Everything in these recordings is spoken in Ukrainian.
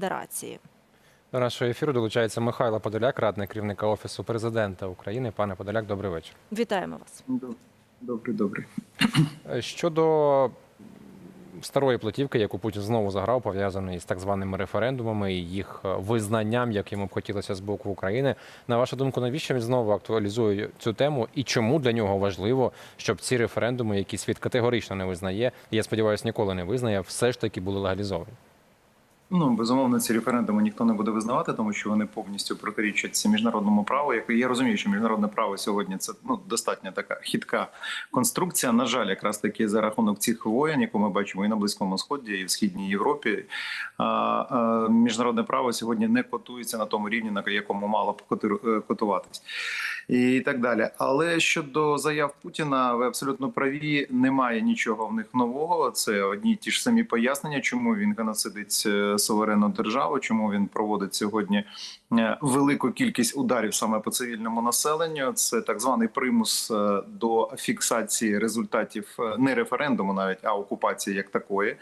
Федерації. До нашого ефіру долучається Михайло Подоляк, радник керівника офісу президента України. Пане Подоляк, добрий вечір. Вітаємо вас. Доб- Добре, добре. Е, Щодо старої платівки, яку Путін знову заграв, пов'язаної з так званими референдумами і їх е, визнанням, як йому б хотілося з боку України. На вашу думку, навіщо він знову актуалізує цю тему, і чому для нього важливо, щоб ці референдуми, які світ категорично не визнає, я сподіваюся, ніколи не визнає, все ж таки були легалізовані? Ну безумовно, ці референдуми ніхто не буде визнавати, тому що вони повністю протирічать міжнародному праву. Як я розумію, що міжнародне право сьогодні це ну достатньо така хитка конструкція. На жаль, якраз таки за рахунок цих воєн, яку ми бачимо і на близькому сході, і в східній Європі. А, а, міжнародне право сьогодні не котується на тому рівні, на якому мало б е, котуватись. І так далі. Але щодо заяв Путіна, ви абсолютно праві. Немає нічого в них нового. Це одні ті ж самі пояснення, чому він геноцидить е, суверенну державу, чому він проводить сьогодні е, велику кількість ударів саме по цивільному населенню. Це так званий примус е, до фіксації результатів е, не референдуму, навіть а окупації як такої.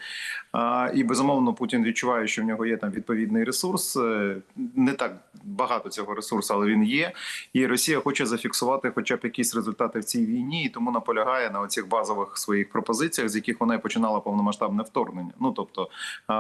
І безумовно Путін відчуває, що в нього є там відповідний ресурс. Е, Не так багато цього ресурсу, але він є. І Росія хоче зафіксувати, хоча б якісь результати в цій війні, і тому наполягає на оцих базових своїх пропозиціях, з яких вона і починала повномасштабне вторгнення. Ну тобто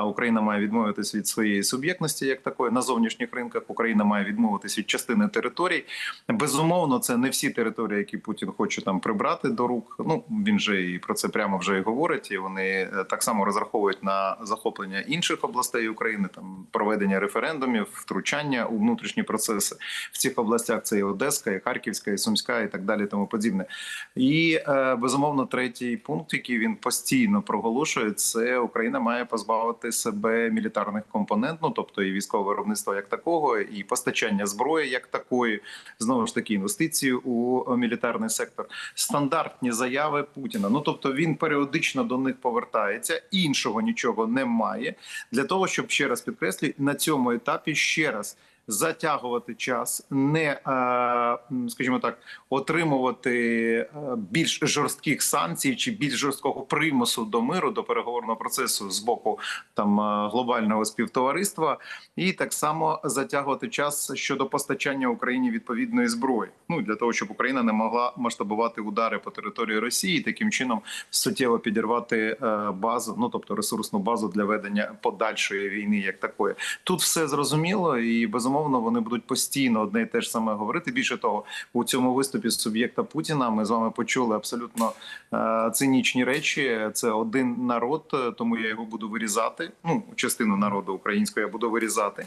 Україна має відмовитись від своєї суб'єктності, як такої на зовнішніх ринках. Україна має відмовитись від частини територій. Безумовно, це не всі території, які Путін хоче там прибрати до рук. Ну він же і про це прямо вже і говорить. І вони е, так само розраховують на захоплення інших областей України, там проведення референдумів, втручання у внутрішні процеси в цих областях. Це і Одеська, і Харківська, і Сумська, і так далі, тому подібне. І е, безумовно, третій пункт, який він постійно проголошує, це Україна має позбавити себе мілітарних компонент, ну тобто і військове виробництво як такого, і постачання зброї як такої, знову ж таки інвестиції у мілітарний сектор, стандартні заяви Путіна. Ну тобто він періодично до них повертається, іншого нічого немає для того, щоб ще раз підкреслюю, на цьому етапі ще раз. Затягувати час, не е, скажімо так, отримувати е, більш жорстких санкцій чи більш жорсткого примусу до миру до переговорного процесу з боку там е, глобального співтовариства, і так само затягувати час щодо постачання Україні відповідної зброї. Ну для того, щоб Україна не могла масштабувати удари по території Росії, і таким чином суттєво підірвати базу, ну тобто ресурсну базу для ведення подальшої війни, як такої. Тут все зрозуміло, і безумовно вони будуть постійно одне і те ж саме говорити. Більше того, у цьому виступі суб'єкта Путіна ми з вами почули абсолютно е, цинічні речі. Це один народ, е, тому я його буду вирізати. Ну, частину народу українського я буду вирізати.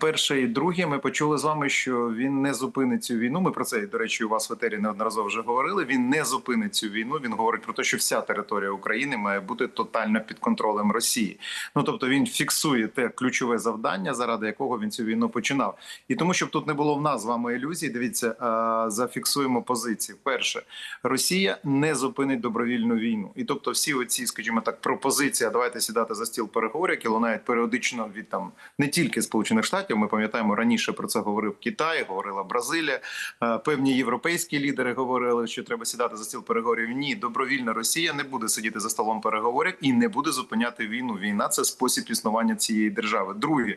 Перше і друге, ми почули з вами, що він не зупинить цю війну. Ми про це до речі, у вас в етері неодноразово вже говорили. Він не зупинить цю війну. Він говорить про те, що вся територія України має бути тотально під контролем Росії. Ну тобто він фіксує те ключове завдання, заради якого він цю війну починав. І тому, щоб тут не було в нас з вами ілюзій, дивіться, зафіксуємо позиції. Перше, Росія не зупинить добровільну війну, і тобто, всі оці, скажімо так, пропозиції, давайте сідати за стіл переговорів, які лунають періодично від там не тільки Сполучених Штатів. Ми пам'ятаємо раніше про це говорив Китай, говорила Бразилія. е, Певні європейські лідери говорили, що треба сідати за стіл переговорів. Ні, добровільна Росія не буде сидіти за столом переговорів і не буде зупиняти війну. Війна це спосіб існування цієї держави. Друге,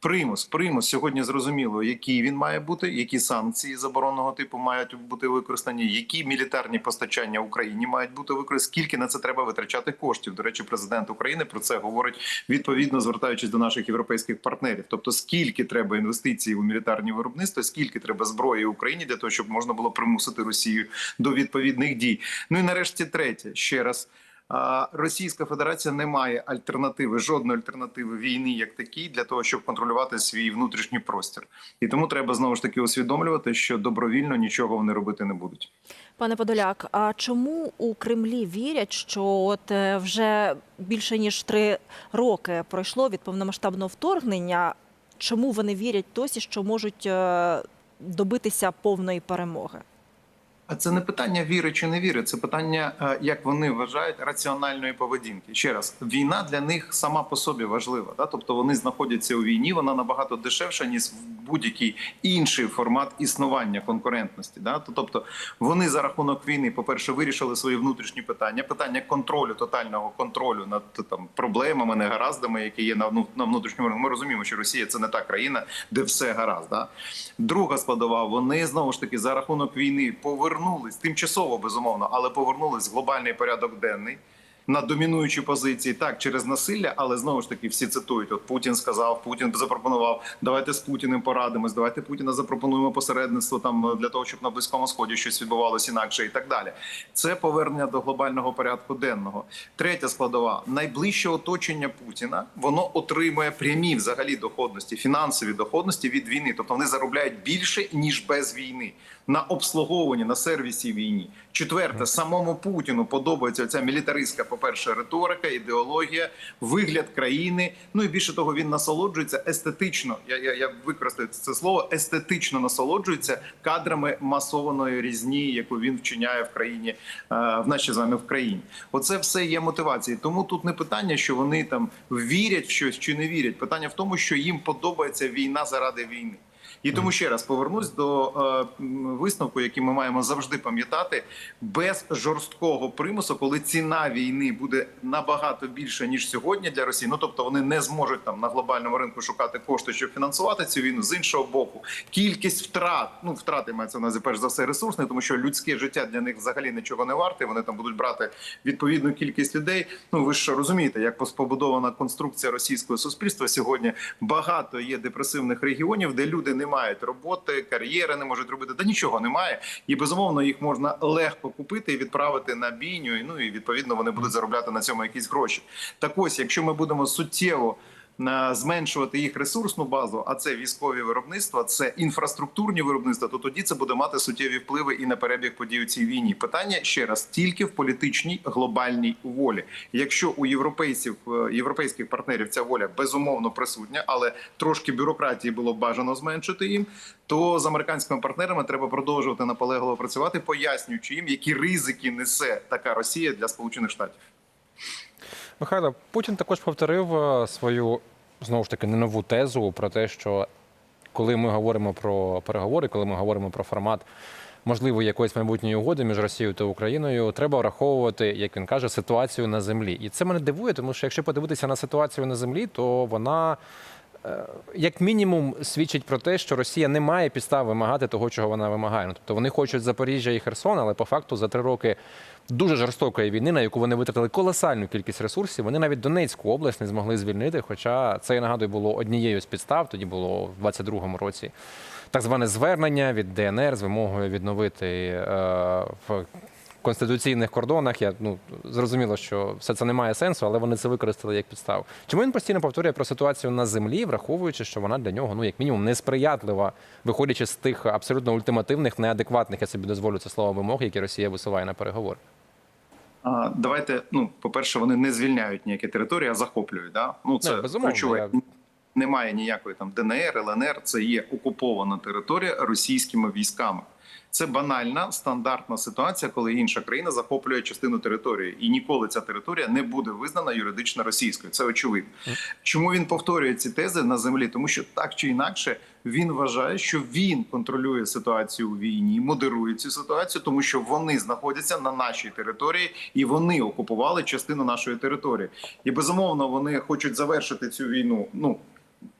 примус. Примус сьогодні зрозуміло, який він має бути, які санкції заборонного типу мають бути використані, які мілітарні постачання Україні мають бути використані, скільки на це треба витрачати коштів. До речі, президент України про це говорить відповідно, звертаючись до наших європейських партнерів. Тобто, скільки треба інвестицій у мілітарні виробництва, скільки треба зброї Україні для того, щоб можна було примусити Росію до відповідних дій. Ну і нарешті третє ще раз. Російська Федерація не має альтернативи, жодної альтернативи війни як такій для того, щоб контролювати свій внутрішній простір. І тому треба знову ж таки усвідомлювати, що добровільно нічого вони робити не будуть. Пане Подоляк, а чому у Кремлі вірять, що от е, вже більше ніж три роки пройшло від повномасштабного вторгнення? Чому вони вірять досі, що можуть е, добитися повної перемоги? Це не питання віри чи не віри, це питання, е, як вони вважають, раціональної поведінки. Ще раз, війна для них сама по собі важлива. Да? Тобто вони знаходяться у війні, вона набагато дешевша, ніж будь-який інший формат існування конкурентності. Да? Тобто вони за рахунок війни, по-перше, вирішили свої внутрішні питання, питання контролю, тотального контролю над там проблемами, негараздами, які є на, вну- на внутрішньому ринку. Ми розуміємо, що Росія це не та країна, де все гаразд. Да? Друга складова, вони знову ж таки за рахунок війни повернулись тимчасово, безумовно, але повернулись в глобальний порядок денний. На домінуючі позиції так через насилля, але знову ж таки всі цитують: от Путін сказав, Путін запропонував. Давайте з Путіним порадимось. Давайте Путіна запропонуємо посередництво там для того, щоб на близькому сході щось відбувалося інакше, і так далі. Це повернення до глобального порядку денного. Третя складова найближче оточення Путіна воно отримує прямі взагалі доходності, фінансові доходності від війни. Тобто вони заробляють більше ніж без війни на обслуговуванні на сервісі війні. Четверте, самому Путіну подобається ця мілітаристська, по перше, риторика, ідеологія, вигляд країни. Ну і більше того, він насолоджується естетично. Я, я, я використаю це слово естетично насолоджується кадрами масованої різні, яку він вчиняє в країні, е, в нашій з вами в країні. Оце все є мотивації. Тому тут не питання, що вони там вірять в щось чи не вірять. Питання в тому, що їм подобається війна заради війни. І тому ще раз повернусь до е, висновку, який ми маємо завжди пам'ятати, без жорсткого примусу, коли ціна війни буде набагато більша ніж сьогодні для Росії. Ну тобто вони не зможуть там на глобальному ринку шукати кошти, щоб фінансувати цю війну. З іншого боку, кількість втрат, ну втрати мається на перш за все ресурсне, тому що людське життя для них взагалі нічого не варте. Вони там будуть брати відповідну кількість людей. Ну ви ж розумієте, як побудована конструкція російського суспільства сьогодні. Багато є депресивних регіонів, де люди не мають роботи, кар'єри не можуть робити, та нічого немає. І безумовно їх можна легко купити і відправити на бійню. Ну і відповідно вони будуть заробляти на цьому якісь гроші. Так ось, якщо ми будемо суттєво зменшувати їх ресурсну базу, а це військові виробництва, це інфраструктурні виробництва, то тоді це буде мати суттєві впливи і на перебіг подій у цій війні. Питання ще раз тільки в політичній глобальній волі. Якщо у європейців е, європейських партнерів ця воля безумовно присутня, але трошки бюрократії було бажано зменшити їм, то з американськими партнерами треба продовжувати наполегливо працювати, пояснюючи їм, які ризики несе така Росія для Сполучених Штатів. Михайло, Путін також повторив е, свою знову ж таки не нову тезу про те, що коли ми говоримо про переговори, коли ми говоримо про формат можливої якоїсь майбутньої угоди між Росією та Україною, треба враховувати, як він каже, ситуацію на землі. І це мене дивує, тому що якщо подивитися на ситуацію на землі, то вона. е, Як мінімум свідчить про те, що Росія не має підстав вимагати того, чого вона вимагає. Ну, тобто вони хочуть Запоріжжя і Херсон, але по факту за три роки дуже жорстокої війни, на яку вони витратили колосальну кількість ресурсів, вони навіть Донецьку область не змогли звільнити. Хоча це я нагадую було однією з підстав. Тоді було в 22-му році так зване звернення від ДНР з вимогою відновити е, в конституційних кордонах. Я ну зрозуміло, що все це не має сенсу, але вони це використали як підставу. Чому він постійно повторює про ситуацію на землі, враховуючи, що вона для нього ну як мінімум несприятлива, виходячи з тих абсолютно ультимативних, неадекватних, я собі дозволю це слово вимог, які Росія висуває на переговори. Давайте, ну, по-перше, вони не звільняють ніякі території, а захоплюють. Да? Ну, це Не, ключове. я- Немає ніякої там ДНР, ЛНР. Це є окупована територія російськими військами. Це банальна стандартна ситуація, коли інша країна захоплює частину території, і ніколи ця територія не буде визнана юридично російською. Це очевидно. Чому він повторює ці тези на землі? Тому що так чи інакше він вважає, що він контролює ситуацію у війні, модерує цю ситуацію, тому що вони знаходяться на нашій території і вони окупували частину нашої території. І безумовно вони хочуть завершити цю війну. Ну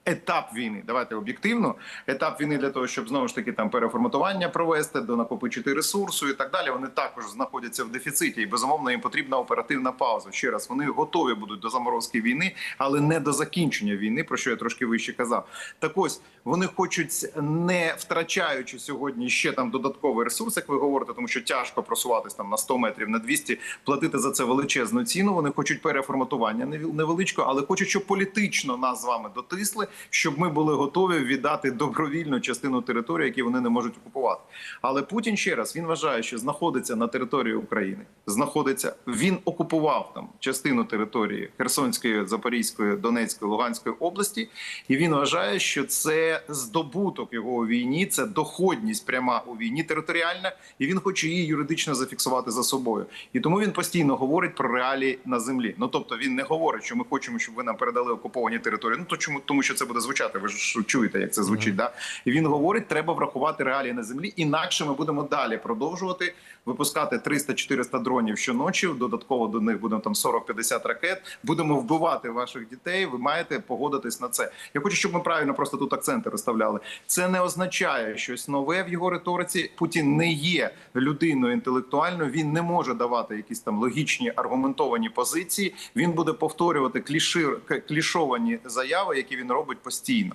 етап війни. Давайте об'єктивно. Етап війни для того, щоб знову ж таки там переформатування провести, донакопичити ресурсу і так далі. Вони також знаходяться в дефіциті, і безумовно їм потрібна оперативна пауза. Ще раз вони готові будуть до заморозки війни, але не до закінчення війни, про що я трошки вище казав. Так ось вони хочуть, не втрачаючи сьогодні ще там додатковий ресурс, як ви говорите, тому що тяжко просуватись там на 100 метрів, на 200, платити за це величезну ціну. Вони хочуть переформатування невеличкого, але хочуть, щоб політично нас з вами дотисли, щоб ми були готові віддати добровільну частину території, які вони не можуть окупувати. Але Путін ще раз він вважає, що знаходиться на території України. Знаходиться він окупував там частину території Херсонської, Запорізької, Донецької, Луганської області, і він вважає, що це здобуток його у війні, це доходність пряма у війні територіальна, і він хоче її юридично зафіксувати за собою. І тому він постійно говорить про реалії на землі. Ну тобто він не говорить, що ми хочемо, щоб ви нам передали окуповані території. Ну то чому тому, що це це буде звучати. Ви ж чуєте, як це звучить. Да? І він говорить, треба врахувати реалії на землі, інакше ми будемо далі продовжувати випускати 300-400 дронів щоночі. Додатково до них будемо там 40-50 ракет. Будемо вбивати ваших дітей. Ви маєте погодитись на це. Я хочу, щоб ми правильно просто тут акценти розставляли. Це не означає щось нове в його риториці. Путін не є людиною інтелектуальною. Він не може давати якісь там логічні аргументовані позиції. Він буде повторювати клішир, клішовані заяви, які він робить постійно.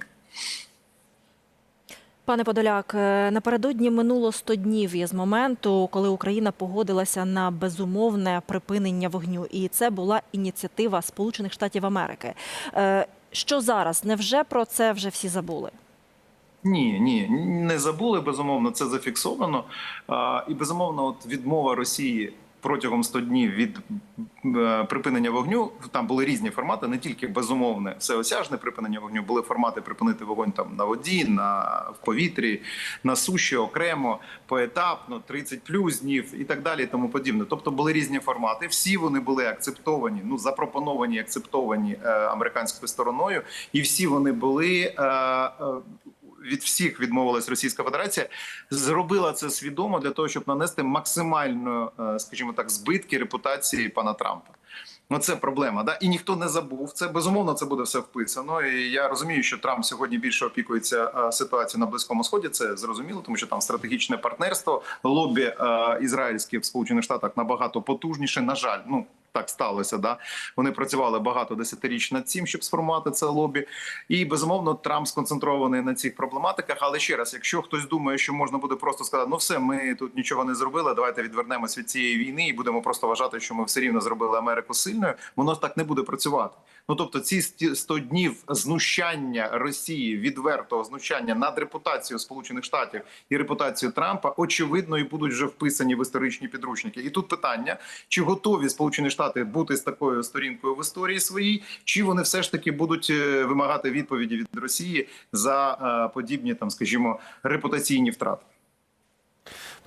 Пане Подоляк, е, напередодні минуло 100 днів із моменту, коли Україна погодилася на безумовне припинення вогню, і це була ініціатива Сполучених Штатів Америки. Е, Що зараз? Невже про це вже всі забули? Ні, ні, не забули. Безумовно, це зафіксовано. І безумовно, от відмова Росії протягом 100 днів від е, припинення вогню. Там були різні формати, не тільки безумовне всеосяжне припинення вогню. Були формати припинити вогонь там на воді, на в повітрі, на суші окремо, поетапно, 30 плюс днів і так далі. І тому подібне. Тобто були різні формати. Всі вони були акцептовані, ну запропоновані, акцептовані е, американською стороною, і всі вони були. Е, е, від всіх відмовилась Російська Федерація, зробила це свідомо для того, щоб нанести максимально, е, скажімо так, збитки репутації пана Трампа. Ну, це проблема, да і ніхто не забув це. Безумовно, це буде все вписано. І я розумію, що Трамп сьогодні більше опікується е, ситуацією на близькому сході. Це зрозуміло, тому що там стратегічне партнерство, лобі е, ізраїльське в Сполучених Штатах набагато потужніше. На жаль, ну так сталося. Да, вони працювали багато десятиріч над цим, щоб сформувати це лобі. І безумовно, Трамп сконцентрований на цих проблематиках. Але ще раз, якщо хтось думає, що можна буде просто сказати, ну все, ми тут нічого не зробили. Давайте відвернемось від цієї війни і будемо просто вважати, що ми все рівно зробили Америку сильною. Воно так не буде працювати. Ну тобто, ці 100 днів знущання Росії, відвертого знущання над репутацією Сполучених Штатів і репутацією Трампа, очевидно, і будуть вже вписані в історичні підручники. І тут питання: чи готові Сполучені Штати бути з такою сторінкою в історії своїй, чи вони все ж таки будуть е, вимагати відповіді від Росії за е, подібні там, скажімо, репутаційні втрати.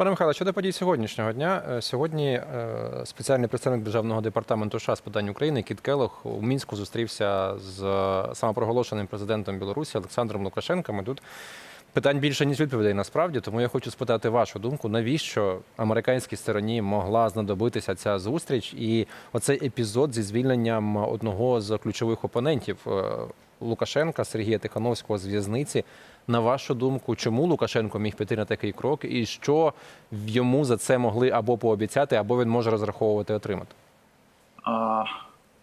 Пане Михайло, щодо подій сьогоднішнього дня, Е, сьогодні е, спеціальний представник державного департаменту США з питань України Кіт Келох у мінську зустрівся з самопроголошеним президентом Білорусі Олександром Лукашенком. І тут питань більше ніж відповідей насправді. Тому я хочу спитати вашу думку, навіщо американській стороні могла знадобитися ця зустріч, і оцей епізод зі звільненням одного з ключових опонентів е, Лукашенка Сергія Тихановського з в'язниці. На вашу думку, чому Лукашенко міг піти на такий крок, і що йому за це могли або пообіцяти, або він може розраховувати отримати? А,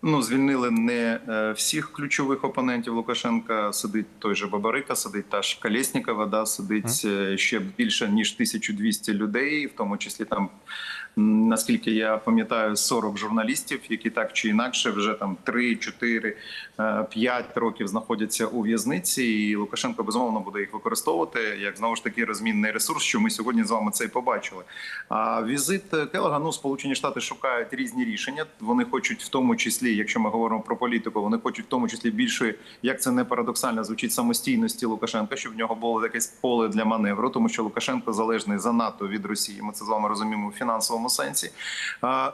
ну, звільнили не е, всіх ключових опонентів Лукашенка. Сидить той же Бабарика, сидить та ж Колєснікова, да, сидить е, ще більше ніж 1200 людей, в тому числі там. Наскільки я пам'ятаю, 40 журналістів, які так чи інакше вже там 3, 4, 5 років знаходяться у в'язниці, і Лукашенко безумовно буде їх використовувати як знову ж таки розмінний ресурс, що ми сьогодні з вами це і побачили. А візит Келога, ну Сполучені Штати шукають різні рішення. Вони хочуть, в тому числі, якщо ми говоримо про політику, вони хочуть в тому числі більшої, як це не парадоксально звучить самостійності Лукашенка, щоб в нього було якесь поле для маневру, тому що Лукашенко залежний занадто від Росії. Ми це з вами розуміємо в фінансовому сенсі.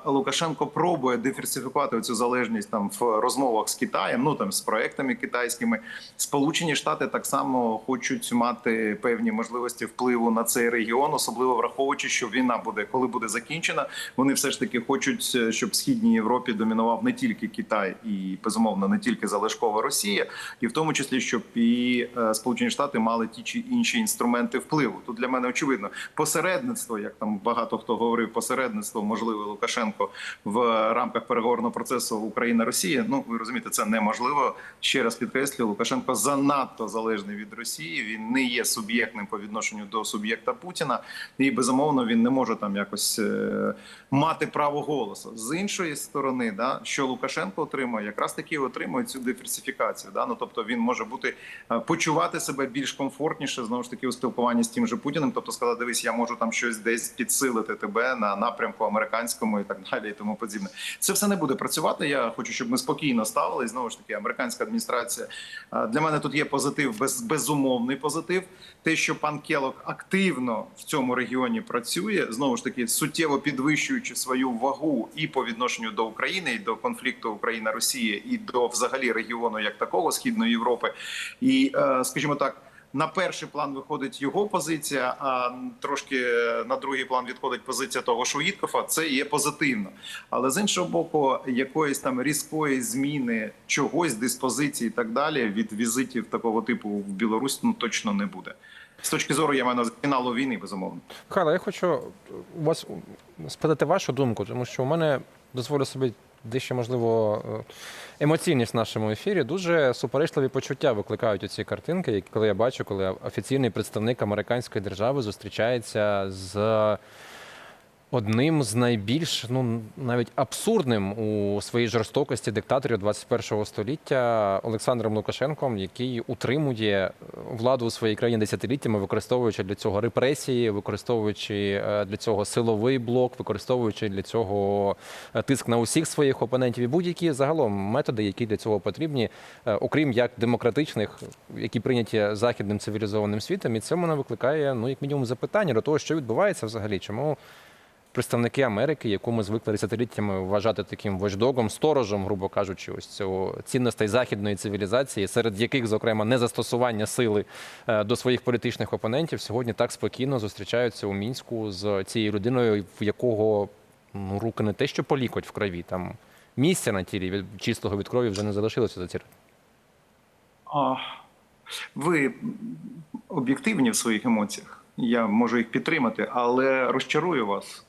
Лукашенко пробує диверсифікувати цю залежність там в розмовах з Китаєм, ну там з проектами китайськими. Сполучені Штати так само хочуть мати певні можливості впливу на цей регіон, особливо враховуючи, що війна буде, коли буде закінчена. Вони все ж таки хочуть, е, щоб східній Європі домінував не тільки Китай і безумовно не тільки залишкова Росія, і в тому числі, щоб і е, Сполучені Штати мали ті чи інші інструменти впливу. Тут для мене очевидно посередництво, як там багато хто говорив, посередництво можливе Лукашенко в рамках переговорного процесу Україна-Росія. Ну ви розумієте, це неможливо. Ще раз підкреслюю, Лукашенко занадто залежний від Росії. Він не є суб'єктним по відношенню до суб'єкта Путіна, і безумовно він не може там якось е, мати право голосу. З іншої сторони, да що Лукашенко отримує, якраз таки отримує цю диверсифікацію. Да? Ну тобто він може бути е, почувати себе більш комфортніше знову ж таки у спілкуванні з тим же Путіним. Тобто сказати, дивись, я можу там щось десь підсилити тебе на, на напрямку американському і так далі, і тому подібне. Це все не буде працювати. Я хочу, щоб ми спокійно ставили. Знову ж таки, американська адміністрація для мене тут є позитив, без, безумовний позитив. Те, що пан Келок активно в цьому регіоні працює, знову ж таки, суттєво підвищуючи свою вагу і по відношенню до України, і до конфлікту Україна Росія, і до взагалі регіону як такого східної Європи, і е, скажімо так. На перший план виходить його позиція, а трошки на другий план відходить позиція того ж Уїткофа. Це є позитивно. Але з іншого боку, якоїсь там різкої зміни чогось, диспозиції і так далі від візитів такого типу в Білорусь ну точно не буде. З точки зору я маю на фіналу війни, безумовно. Михайло, я хочу у вас спитати вашу думку, тому що у мене дозволю собі дещо можливо е, емоційність в нашому ефірі. Дуже суперечливі почуття викликають оці картинки, які коли я бачу, коли офіційний представник американської держави зустрічається з одним з найбільш ну навіть абсурдним у своїй жорстокості диктаторів 21 століття Олександром Лукашенком, який утримує владу у своїй країні десятиліттями, використовуючи для цього репресії, використовуючи е, для цього силовий блок, використовуючи для цього е, тиск на усіх своїх опонентів. І будь-які загалом методи, які для цього потрібні, е, окрім як демократичних, які прийняті західним цивілізованим світом, і це мене викликає ну як мінімум запитання до того, що відбувається взагалі, чому представники Америки, яку ми звикли десятиліттями вважати таким вождогом, сторожем, грубо кажучи, ось цього цінностей західної цивілізації, серед яких, зокрема, незастосування сили е, до своїх політичних опонентів, сьогодні так спокійно зустрічаються у мінську з цією людиною, в якого ну руки не те, що по лікоть в крові, там місця на тілі від чистого від крові вже не залишилося за ці А, ви об'єктивні в своїх емоціях. Я можу їх підтримати, але розчарую вас.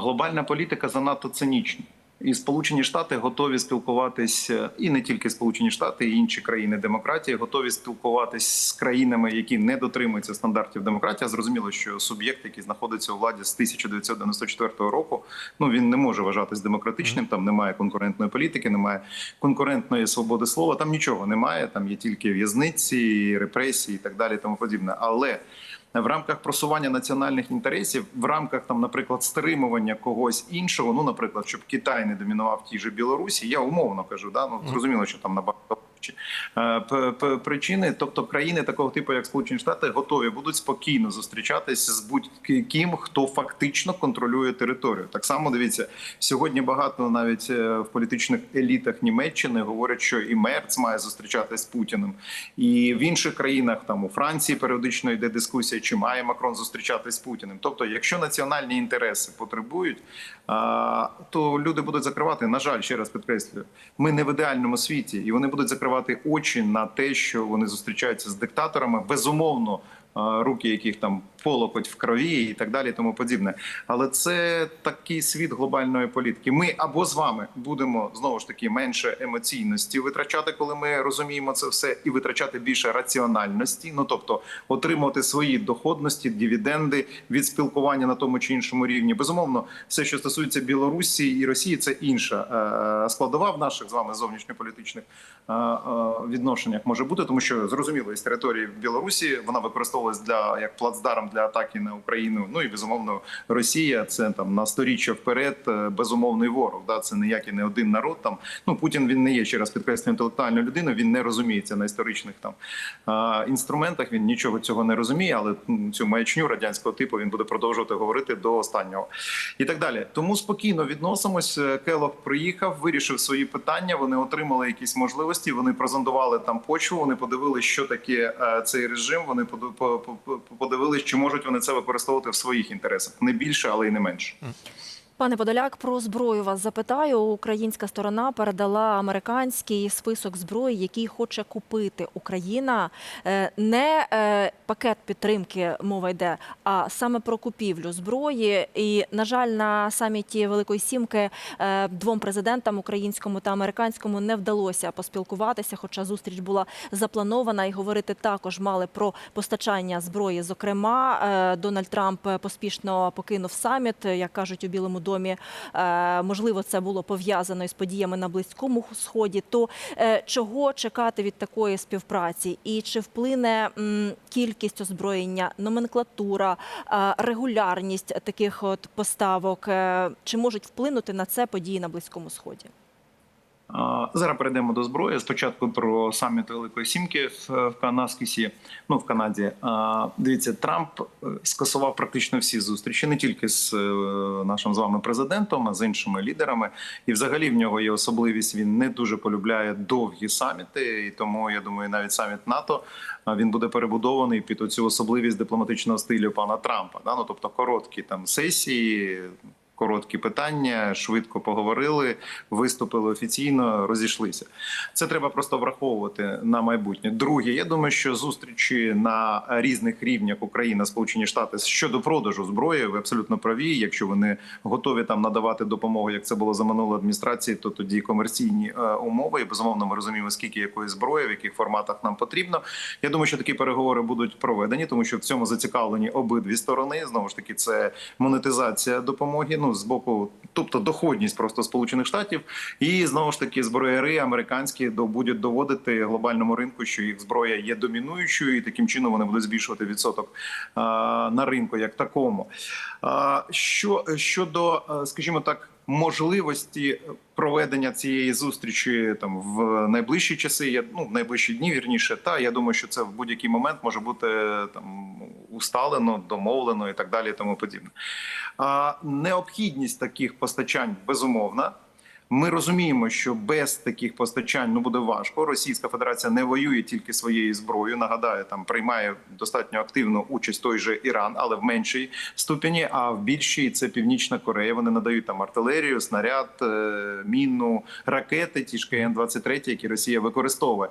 Глобальна політика занадто цинічна. І Сполучені Штати готові спілкуватися, і не тільки Сполучені Штати, і інші країни демократії готові спілкуватись з країнами, які не дотримуються стандартів демократії. Зрозуміло, що суб'єкт, який знаходиться у владі з 1994 року, ну він не може вважатись демократичним. Там немає конкурентної політики, немає конкурентної свободи слова. Там нічого немає. Там є тільки в'язниці, репресії і так далі. Тому подібне. Але в рамках просування національних інтересів, в рамках там, наприклад, стримування когось іншого, ну, наприклад, щоб Китай не домінував в тій же Білорусі, я умовно кажу, да ну зрозуміло, що там набагато причини, тобто країни такого типу, як Сполучені Штати, готові будуть спокійно зустрічатись з будь-ким, хто фактично контролює територію. Так само дивіться, сьогодні багато навіть е, в політичних елітах Німеччини говорять, що і Мерц має зустрічатись з Путіним, і в інших країнах, там у Франції, періодично йде дискусія, чи має Макрон зустрічатись з Путіним. Тобто, якщо національні інтереси потребують, то люди будуть закривати. На жаль, ще раз підкреслюю, ми не в ідеальному світі, і вони будуть закривати очі на те, що вони зустрічаються з диктаторами. Безумовно, руки яких там полокоть в крові і так далі, і тому подібне. Але це такий світ глобальної політики. Ми або з вами будемо знову ж таки менше емоційності витрачати, коли ми розуміємо це все, і витрачати більше раціональності. Ну тобто отримувати свої доходності, дивіденди від спілкування на тому чи іншому рівні. Безумовно, все, що стосується Білорусі і Росії, це інша е, складова в наших з вами зовнішньополітичних е, е, відношеннях може бути, тому що зрозуміло, із території Білорусі вона використовувалась для як плацдарм для атаки на Україну. Ну і безумовно, Росія це там на сторіччя вперед е, безумовний ворог. Да, це ніякий не один народ. Там ну Путін він не є ще раз підкреслюю інтелектуальною людиною. Він не розуміється на історичних там інструментах. Він нічого цього не розуміє, але цю маячню радянського типу він буде продовжувати говорити до останнього і так далі. Тому спокійно відносимось. Е, Келох приїхав, вирішив свої питання. Вони отримали якісь можливості. Вони прозондували там почву. Вони подивилися, що таке е, цей режим. Вони подивились, чи можуть вони це використовувати в своїх інтересах. Не більше, але й не менше. Пане Подоляк, про зброю вас запитаю. Українська сторона передала американський список зброї, який хоче купити Україна. Е, Не е, пакет підтримки мова йде, а саме про купівлю зброї. І, на жаль, на саміті Великої Сімки е, двом президентам українському та американському не вдалося поспілкуватися, хоча зустріч була запланована і говорити також мали про постачання зброї. Зокрема, Дональд Трамп поспішно покинув саміт, як кажуть у Білому домі. Е, Можливо, це було пов'язано із подіями на Близькому Сході. То е, чого чекати від такої співпраці? І чи вплине кількість озброєння, номенклатура, е, регулярність таких от поставок? Чи можуть вплинути на це події на Близькому Сході? Зараз перейдемо до зброї. Спочатку про саміт Великої Сімки в, в Канаскісі, ну в Канаді. Дивіться, Трамп е, скасував практично всі зустрічі, не тільки з е, нашим з вами президентом, а з іншими лідерами. І взагалі в нього є особливість. Він не дуже полюбляє довгі саміти, і тому я думаю, навіть саміт НАТО він буде перебудований під оцю особливість дипломатичного стилю пана Трампа. Да? Ну тобто короткі там сесії. Короткі питання, швидко поговорили, виступили офіційно, розійшлися. Це треба просто враховувати на майбутнє. Друге, я думаю, що зустрічі на різних рівнях Україна, Сполучені Штати щодо продажу зброї, ви абсолютно праві. Якщо вони готові там надавати допомогу, як це було за минулої адміністрації, то тоді комерційні е, умови. І безумовно, ми розуміємо, скільки якої зброї, в яких форматах нам потрібно. Я думаю, що такі переговори будуть проведені, тому що в цьому зацікавлені обидві сторони. Знову ж таки, це монетизація допомоги. Ну з боку, тобто доходність просто сполучених штатів, і знову ж таки зброяри американські будуть доводити глобальному ринку, що їх зброя є домінуючою, і таким чином вони будуть збільшувати відсоток на ринку як такому. Що щодо, е, скажімо так. Можливості проведення цієї зустрічі там в найближчі часи, я ну в найближчі дні вірніше, та я думаю, що це в будь-який момент може бути там усталено, домовлено і так далі, і тому подібне. А необхідність таких постачань безумовна. Ми розуміємо, що без таких постачань ну буде важко. Російська Федерація не воює тільки своєю зброєю. Нагадаю, там приймає достатньо активну участь той же Іран, але в меншій ступені. А в більшій це Північна Корея. Вони надають там артилерію, снаряд, міну, мінну, ракети, ті ж КН-23, які Росія використовує.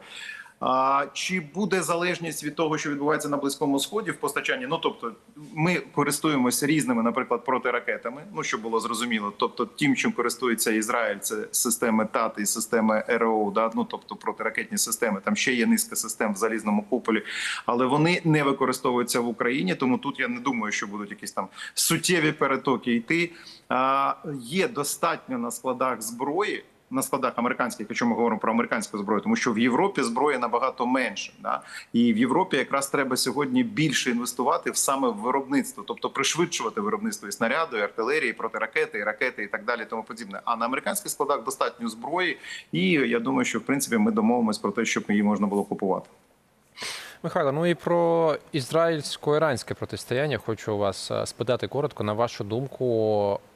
Чи буде залежність від того, що відбувається на близькому сході в постачанні? Ну тобто, ми користуємося різними, наприклад, протиракетами. Ну щоб було зрозуміло. Тобто, тим, чим користується Ізраїль, це системи ТАТ і системи РО, да? ну тобто протиракетні системи. Там ще є низка систем в залізному куполі, але вони не використовуються в Україні. Тому тут я не думаю, що будуть якісь там суттєві перетоки йти. Є достатньо на складах зброї на складах американських, якщо ми говоримо про американську зброю, тому що в Європі зброї набагато менше. Да? І в Європі якраз треба сьогодні більше інвестувати в саме в виробництво, тобто пришвидшувати виробництво і снаряду, і артилерії, і протиракети, і ракети, і так далі, і тому подібне. А на американських складах достатньо зброї, і я думаю, що в принципі ми домовимось про те, щоб її можна було купувати. Михайло, ну і про ізраїльсько-іранське протистояння хочу вас е, спитати коротко. На вашу думку,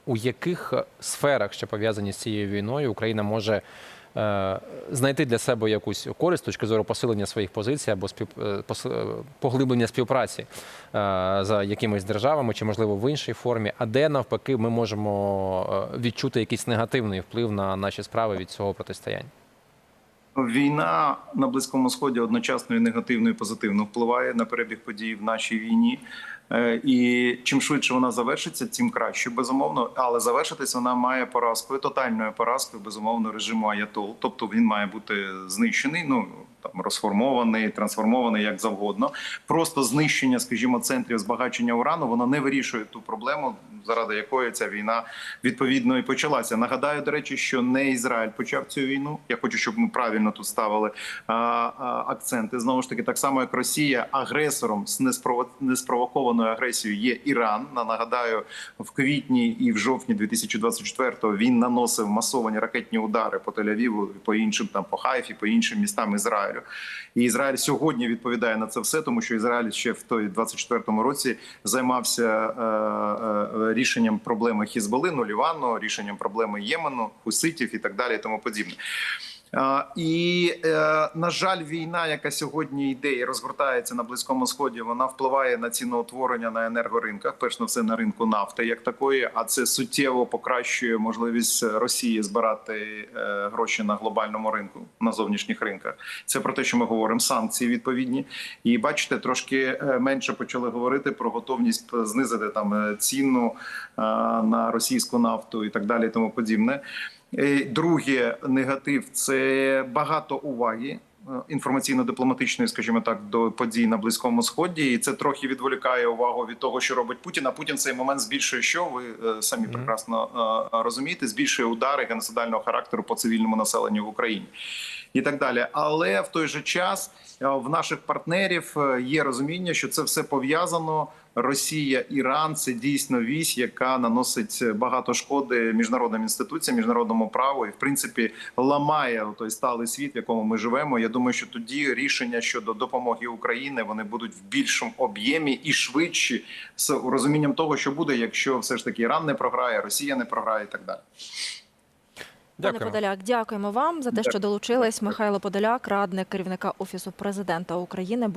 у яких сферах, що пов'язані з цією війною, Україна може е, знайти для себе якусь користь з точки зору посилення своїх позицій або спів, е, е, поглиблення співпраці е, за якимись державами, чи можливо в іншій формі, а де навпаки ми можемо е, відчути якийсь негативний вплив на наші справи від цього протистояння? Війна на близькому сході одночасно і негативно і позитивно впливає на перебіг подій в нашій війні. Е, І чим швидше вона завершиться, тим краще, безумовно. Але завершитись вона має поразкою, тотальною поразкою, безумовно, режиму Аятол. Тобто він має бути знищений. Ну там розформований, трансформований як завгодно. Просто знищення, скажімо, центрів збагачення урану, воно не вирішує ту проблему, заради якої ця війна відповідно і почалася. Нагадаю, до речі, що не Ізраїль почав цю війну. Я хочу, щоб ми правильно тут ставили а, а, акценти. Знову ж таки, так само як Росія агресором з неспрово- неспровокованою агресією є Іран. Нагадаю, в квітні і в жовтні 2024-го він наносив масовані ракетні удари по Тель-Авіву, по іншим там по Хайфі, по іншим містам Ізраїлю. І Ізраїль сьогодні відповідає на це все, тому що Ізраїль ще в той 24-му році займався е, е, рішенням проблеми Хізболи, ну Лівану, рішенням проблеми Ємену, Хуситів і так далі, і тому подібне. І е, на жаль, війна, яка сьогодні йде і розгортається на близькому сході, вона впливає на ціноутворення на енергоринках. Перш на все на ринку нафти, як такої, а це суттєво покращує можливість Росії збирати е, гроші на глобальному ринку на зовнішніх ринках. Це про те, що ми говоримо санкції відповідні. І бачите, трошки е, менше почали говорити про готовність знизити там ціну на російську нафту і так далі, і тому подібне. Е, Друге, негатив це багато уваги інформаційно-дипломатичної, скажімо так, до подій на близькому сході, і це трохи відволікає увагу від того, що робить Путін. А Путін в цей момент збільшує, що ви е, самі прекрасно е, розумієте, збільшує удари геноцидального характеру по цивільному населенню в Україні. І так далі, але в той же час е, в наших партнерів е, є розуміння, що це все пов'язано. Росія, Іран це дійсно вісь, яка наносить багато шкоди міжнародним інституціям, міжнародному праву і в принципі ламає той сталий світ, в якому ми живемо. Я думаю, що тоді рішення щодо допомоги Україні вони будуть в більшому об'ємі і швидші з розумінням того, що буде, якщо все ж таки Іран не програє, Росія не програє, і так далі. Пане Дякую. Подоляк, дякуємо вам за те, що Дякую. долучились. Михайло Подоляк, радник керівника офісу президента України.